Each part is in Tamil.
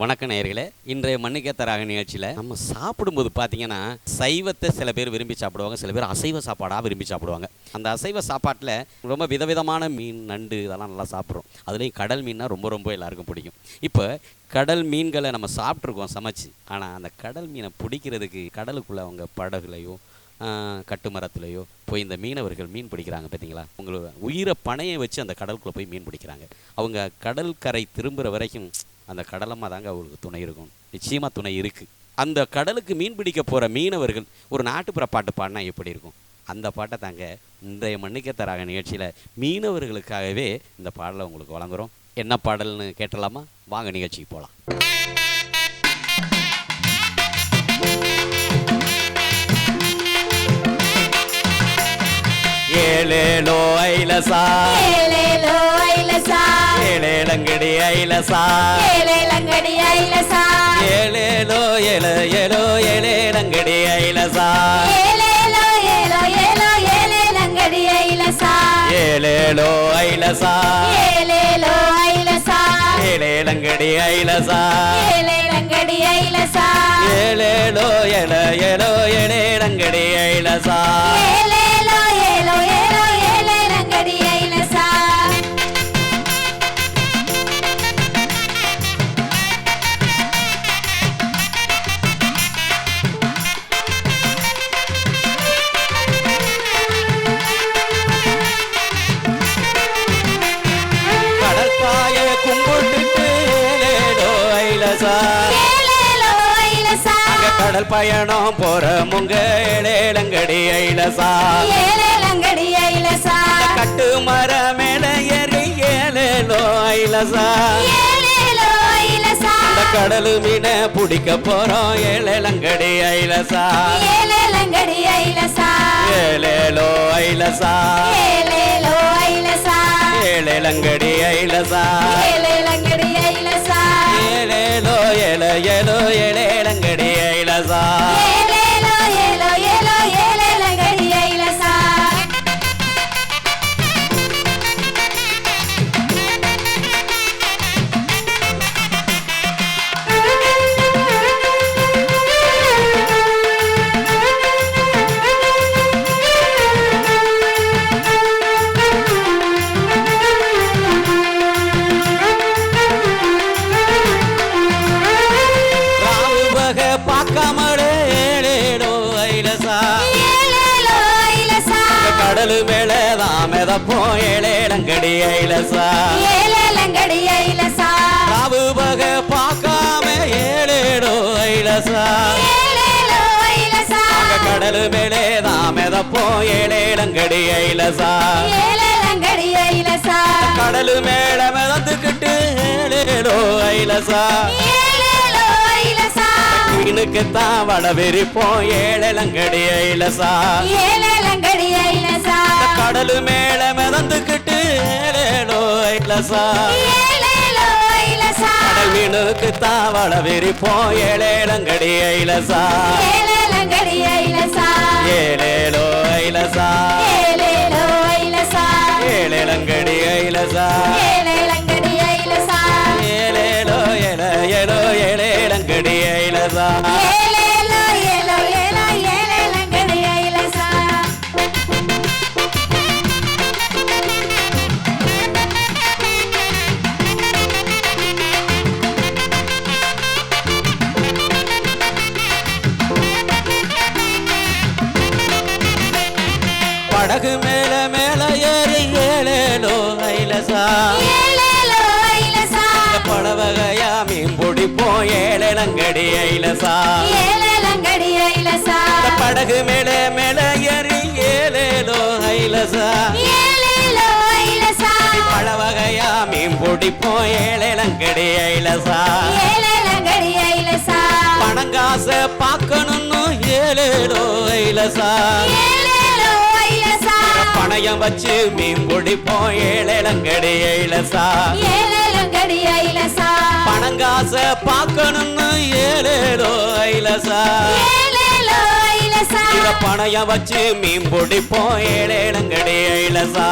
வணக்க நேயர்களே இன்றைய மண்ணுக்கே நிகழ்ச்சியில் நம்ம சாப்பிடும்போது பார்த்தீங்கன்னா சைவத்தை சில பேர் விரும்பி சாப்பிடுவாங்க சில பேர் அசைவ சாப்பாடாக விரும்பி சாப்பிடுவாங்க. அந்த அசைவ சாப்பாட்டில் ரொம்ப விதவிதமான மீன் நண்டு இதெல்லாம் நல்லா சாப்பிட்றோம். அதுலேயும் கடல் மீன்னா ரொம்ப ரொம்ப எல்லாருக்கும் பிடிக்கும். இப்போ கடல் மீன்களை நம்ம சாப்பிட்ருக்கோம் சமைச்சு. ஆனால் அந்த கடல் மீனை பிடிக்கிறதுக்கு கடலுக்குள்ளே அவங்க படகுலையோ ஆஹ், கட்டுமரத்துலையோ போய் இந்த மீனவர்கள் மீன் பிடிக்கிறாங்க பார்த்தீங்களா உங்களோட உயிரை பணையை வச்சு அந்த கடலுக்குள்ளே போய் மீன் பிடிக்கிறாங்க. அவங்க கடல் கரை திரும்புகிற வரைக்கும் அந்த கடலமாக தாங்க அவங்களுக்கு துணை இருக்கும். நிச்சயமாக துணை இருக்குது அந்த கடலுக்கு மீன் பிடிக்க போகிற மீனவர்கள் ஒரு நாட்டுப்புற பாட்டு பாடினா எப்படி இருக்கும்? அந்த பாட்டை தாங்க இன்றைய மன்னிக்கத்தராக தராக நிகழ்ச்சியில் மீனவர்களுக்காகவே இந்த பாடலை உங்களுக்கு வழங்குறோம். என்ன பாடல்னு கேட்டலாமா? வாங்க நிகழ்ச்சிக்கு போகலாம் ஏழேலோ ஐலசா. ஏலேலோ ஐலசா ஏழேலங்கடி ஐலசா ஏலேலங்கடி ஐலசா ஏழேலோ ஏழ ஏலோ ஏழேலங்கடி ஐலசா ஏலேலோ ஏலோ ஏலோ ஏலேலங்கடி ஐலசா ஏழேலோ ஐலசா ஏலேலோ ஐலசா ஏழேலங்கடி ஐலசா ஐலசா ஏழேலோ ஏழ ஏலோ ஏழேலங்கடி ஐலசா கடல் பயணம் போற முங்க ஏழேலங்கடி ஐலசா. ஏலேலங்கடி ஐலசா. கட்டு மர மேல ஏறி ஏழேலோ ஐலசா. கடலு மீனை பிடிக்க போறோம் ஏழேலங்கடி ஐலசா. ஏலேலங்கடி ஐலசா. ஏழேலோ ஐலசா. ஏலேலோ ஐலசா. ஏழேலங்கடி ஐலசா. ஏலேலங்கடி ஐலசா. ஏழேலோ ஏழ ஏழோ ஏழேலங்கடி தான் மிதப்போம் ஏழேலங்கடி ஐலசா. ஏலேலங்கடி ஐலசா. ராவு வகை பார்க்காம ஏழேலோ ஐலசா. கடலு மேலே தான் மிதப்போம் ஏழேலங்கடி ஐலசா. ஏலேலங்கடி ஐலசா. கடலு மேல மிதந்துக்கிட்டு ஏழேலோ ஐலசா. ஐலசா. மீனுக்குத்தான் வட விரிப்போம் ஏழலங்கடி ஐலசா. ஏலேலங்கடி ஐலசா. கடலு மேல மிதந்துக்கிட்டு கடல் மீனுக்குத்தான் வட விரிப்போம். ஏழேலங்கடி ஐலசா ஏழேலோ ஐலசா ஏழேலங்கடி ஐலசா மீன் பிடிப்போம் ஏழலங்கடி ஐலசா. ஏலேலங்கடி ஐலசா. படகு மேல மேல ஏறி ஏழேலோ ஐலசா. ஏலேலோ ஐலசா. படவகையா மீன் பிடிப்போம் ஏழலங்கடி ஐலசா. ஏலேலங்கடி ஐலசா. பணங்காச பார்க்கணும்னு ஏழேலோ ஐலசா. ஏலேலோ ஐலசா. பணயம் வச்சு மீன் பிடிப்போம் ஏழலங்கடி ஐலசா. ஏலேலங்கடி ஐலசா. பணங்காச பார்க்கணும்னு ஏழேலோ ஐலசா. இத பணயம் வச்சு மீன் பிடிப்போம் ஏழேலங்கடி ஐலசா.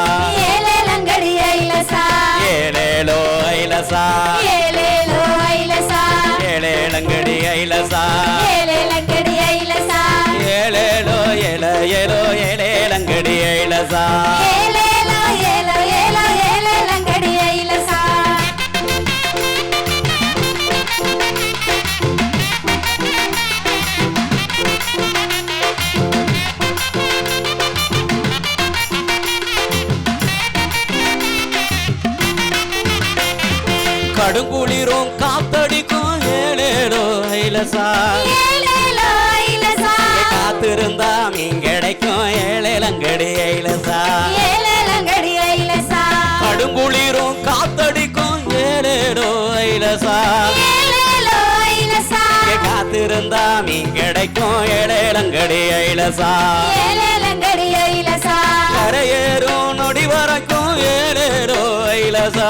கடுங்குளிரும் காத்தடிக்கும் ஏழேலோ ஐலசா. காத்திருந்தா மீன் கிடைக்கும் ஏழேலங்கடி ஐலசா. கடுங்குளிரும் காத்தடிக்கும் ஏழேலோ ஐலசா. காத்திருந்தா மீன் கிடைக்கும் ஏழேலங்கடி ஐலசா. கரையேறும் நொடி வரைக்கும் ஏழேலோ ஐலசா.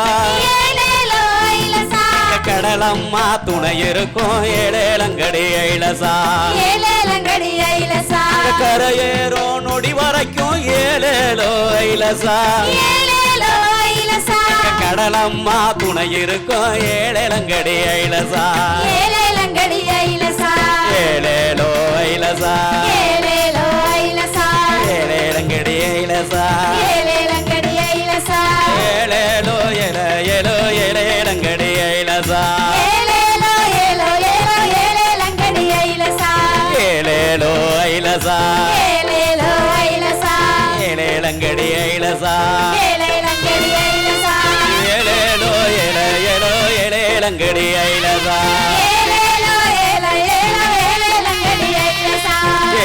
கடலம்மா துணை இருக்கும் ஏழேலங்கடி ஐலசா. ஏலேலங்கடி ஐலசா. கரையேறும் நொடி வரைக்கும் ஏழேலோ ஐலசா. கடலம்மா துணை இருக்கும் ஏழேலங்கடி ஐலசா. ஏலேலங்கடி ஐலசா. ஏழேலோ ஐலசா. ஐலசா ஏலேலோ ஏலோ ஏலோ ஏலேலங்கடி ஐலசா.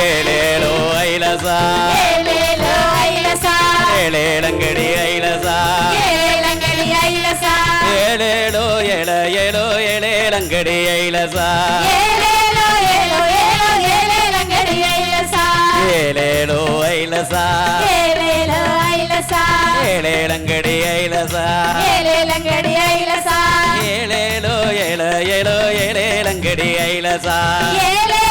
ஏழேலோ ஐலசா. ஏலேலோ ஐலசா ஏழேலங்கடி ஐலசா. ஏலேலங்கடி ஐலசா ஏழேலோ ஏல ஏலோ ஏழேலங்கடி ஐலசா. ஏலேலங்கடி ஏழேலோ ஐலசா. ஏலேலோ ஐலசா. ஏழேலங்கடி ஐலசா. ஏலேலங்கடி ஐலசா. ஏழேலோ ஏல ஏலோ ஏழேலங்கடி ஐலசா. ஏலே